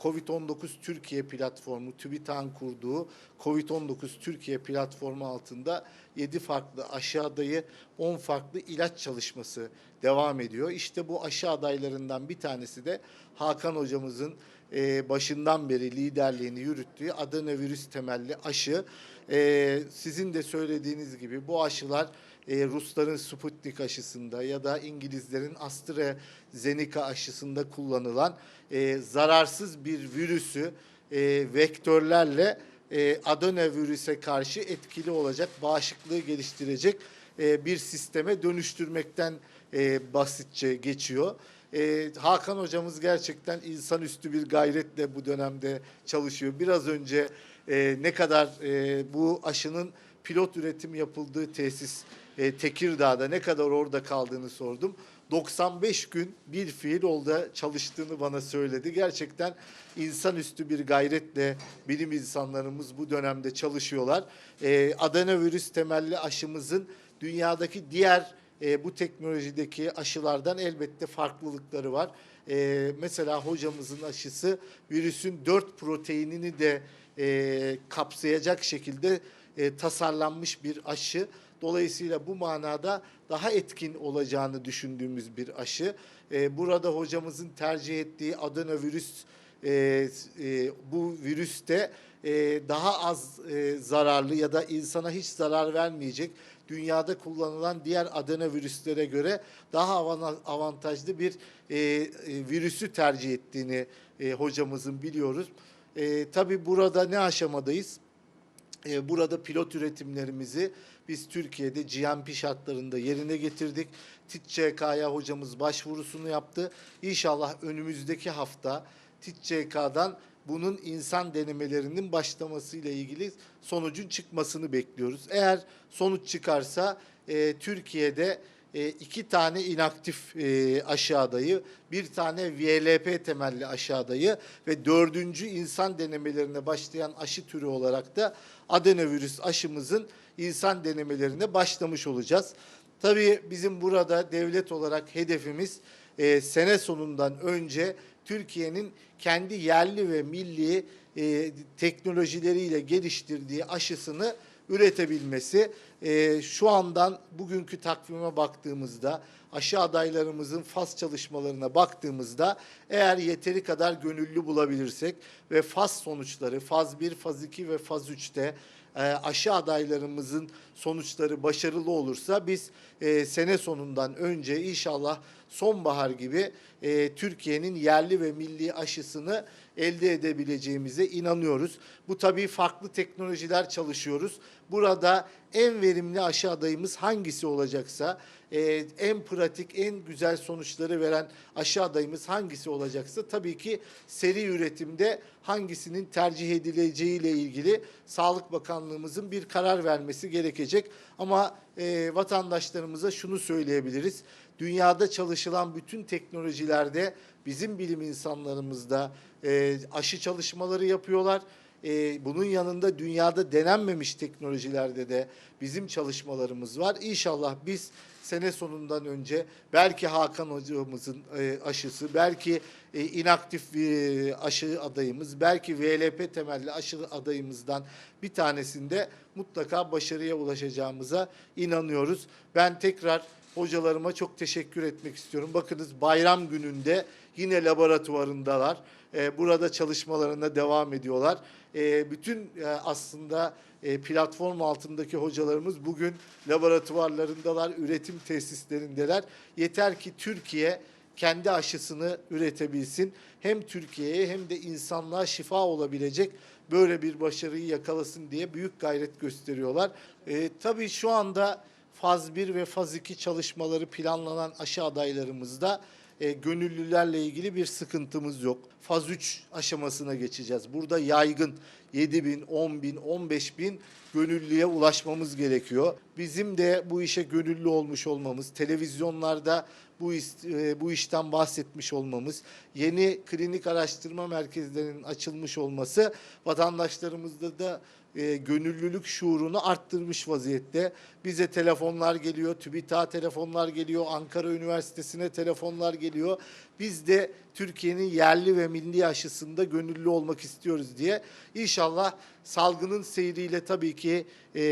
Covid-19 Türkiye platformu, TÜBİTAK'ın kurduğu Covid-19 Türkiye platformu altında 7 farklı aşı adayı, 10 farklı ilaç çalışması devam ediyor. İşte bu aşı adaylarından bir tanesi de Hakan hocamızın e, başından beri liderliğini yürüttüğü adenovirüs temelli aşı. E, sizin de söylediğiniz gibi bu aşılar e, Rusların Sputnik aşısında ya da İngilizlerin AstraZeneca aşısında kullanılan e, zararsız bir virüsü e, vektörlerle e, adenovirüse karşı etkili olacak, bağışıklığı geliştirecek e, bir sisteme dönüştürmekten e, basitçe geçiyor. E, Hakan hocamız gerçekten insanüstü bir gayretle bu dönemde çalışıyor. Biraz önce e, ne kadar e, bu aşının pilot üretim yapıldığı tesis e, Tekirdağ'da ne kadar orada kaldığını sordum. 95 gün bir fiil orada çalıştığını bana söyledi. Gerçekten insanüstü bir gayretle bilim insanlarımız bu dönemde çalışıyorlar. E, adenovirüs temelli aşımızın dünyadaki diğer e, bu teknolojideki aşılardan elbette farklılıkları var. E, mesela hocamızın aşısı virüsün dört proteinini de e, kapsayacak şekilde e, tasarlanmış bir aşı. Dolayısıyla bu manada daha etkin olacağını düşündüğümüz bir aşı. E, burada hocamızın tercih ettiği adenovirüs e, e, bu virüste e, daha az e, zararlı ya da insana hiç zarar vermeyecek dünyada kullanılan diğer adenovirüslere göre daha avan- avantajlı bir e, e, virüsü tercih ettiğini e, hocamızın biliyoruz. E, tabii burada ne aşamadayız? E, Burada pilot üretimlerimizi biz Türkiye'de GMP şartlarında yerine getirdik. TİTÇK'ya hocamız başvurusunu yaptı. İnşallah önümüzdeki hafta TİTÇK'dan bunun insan denemelerinin başlamasıyla ilgili sonucun çıkmasını bekliyoruz. Eğer sonuç çıkarsa e, Türkiye'de e, iki tane inaktif e, aşı adayı, bir tane VLP temelli aşı adayı ve dördüncü insan denemelerine başlayan aşı türü olarak da adenovirüs aşımızın insan denemelerine başlamış olacağız. Tabii bizim burada devlet olarak hedefimiz e, sene sonundan önce Türkiye'nin kendi yerli ve milli e, teknolojileriyle geliştirdiği aşısını üretebilmesi. E, şu andan bugünkü takvime baktığımızda aşı adaylarımızın faz çalışmalarına baktığımızda eğer yeteri kadar gönüllü bulabilirsek ve faz sonuçları faz 1, faz 2 ve faz 3'te e, aşı adaylarımızın sonuçları başarılı olursa biz e, sene sonundan önce inşallah sonbahar gibi e, Türkiye'nin yerli ve milli aşısını elde edebileceğimize inanıyoruz. Bu tabii farklı teknolojiler çalışıyoruz. Burada en verimli aşı adayımız hangisi olacaksa, e, en pratik, en güzel sonuçları veren aşı adayımız hangisi olacaksa tabii ki seri üretimde hangisinin tercih edileceğiyle ilgili Sağlık Bakanlığımızın bir karar vermesi gerekecek. Ama e, vatandaşlarımıza şunu söyleyebiliriz. Dünyada çalışılan bütün teknolojilerde bizim bilim insanlarımız da e, aşı çalışmaları yapıyorlar. E, bunun yanında dünyada denenmemiş teknolojilerde de bizim çalışmalarımız var. İnşallah biz sene sonundan önce belki Hakan hocamızın e, aşısı, belki e, inaktif bir aşı adayımız, belki VLP temelli aşı adayımızdan bir tanesinde mutlaka başarıya ulaşacağımıza inanıyoruz. Ben tekrar hocalarıma çok teşekkür etmek istiyorum. Bakınız bayram gününde yine laboratuvarındalar. Ee, burada çalışmalarına devam ediyorlar. Ee, bütün e, aslında e, platform altındaki hocalarımız bugün laboratuvarlarındalar, üretim tesislerindeler. Yeter ki Türkiye kendi aşısını üretebilsin. Hem Türkiye'ye hem de insanlığa şifa olabilecek böyle bir başarıyı yakalasın diye büyük gayret gösteriyorlar. Ee, tabii şu anda faz 1 ve faz 2 çalışmaları planlanan aşı adaylarımızda e, gönüllülerle ilgili bir sıkıntımız yok. Faz 3 aşamasına geçeceğiz. Burada yaygın 7 bin, 10 bin, 15 bin gönüllüye ulaşmamız gerekiyor. Bizim de bu işe gönüllü olmuş olmamız, televizyonlarda bu is- e, bu işten bahsetmiş olmamız, yeni klinik araştırma merkezlerinin açılmış olması vatandaşlarımızda da e, gönüllülük şuurunu arttırmış vaziyette. Bize telefonlar geliyor, TÜBİTAK'a telefonlar geliyor, Ankara Üniversitesi'ne telefonlar geliyor. Biz de Türkiye'nin yerli ve milli aşısında gönüllü olmak istiyoruz diye. İnşallah salgının seyriyle tabii ki e,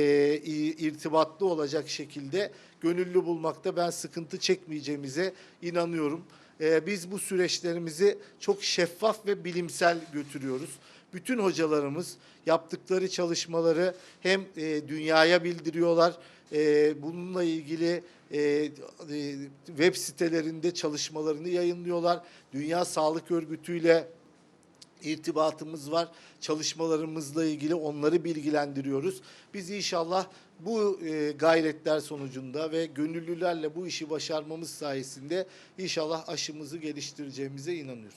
i- irtibatlı olacak şekilde gönüllü bulmakta ben sıkıntı çekmeyeceğimize inanıyorum. E, biz bu süreçlerimizi çok şeffaf ve bilimsel götürüyoruz. Bütün hocalarımız yaptıkları çalışmaları hem e, dünyaya bildiriyorlar, e, bununla ilgili e, e, web sitelerinde çalışmalarını yayınlıyorlar. Dünya Sağlık Örgütü ile irtibatımız var. Çalışmalarımızla ilgili onları bilgilendiriyoruz. Biz inşallah bu e, gayretler sonucunda ve gönüllülerle bu işi başarmamız sayesinde inşallah aşımızı geliştireceğimize inanıyoruz.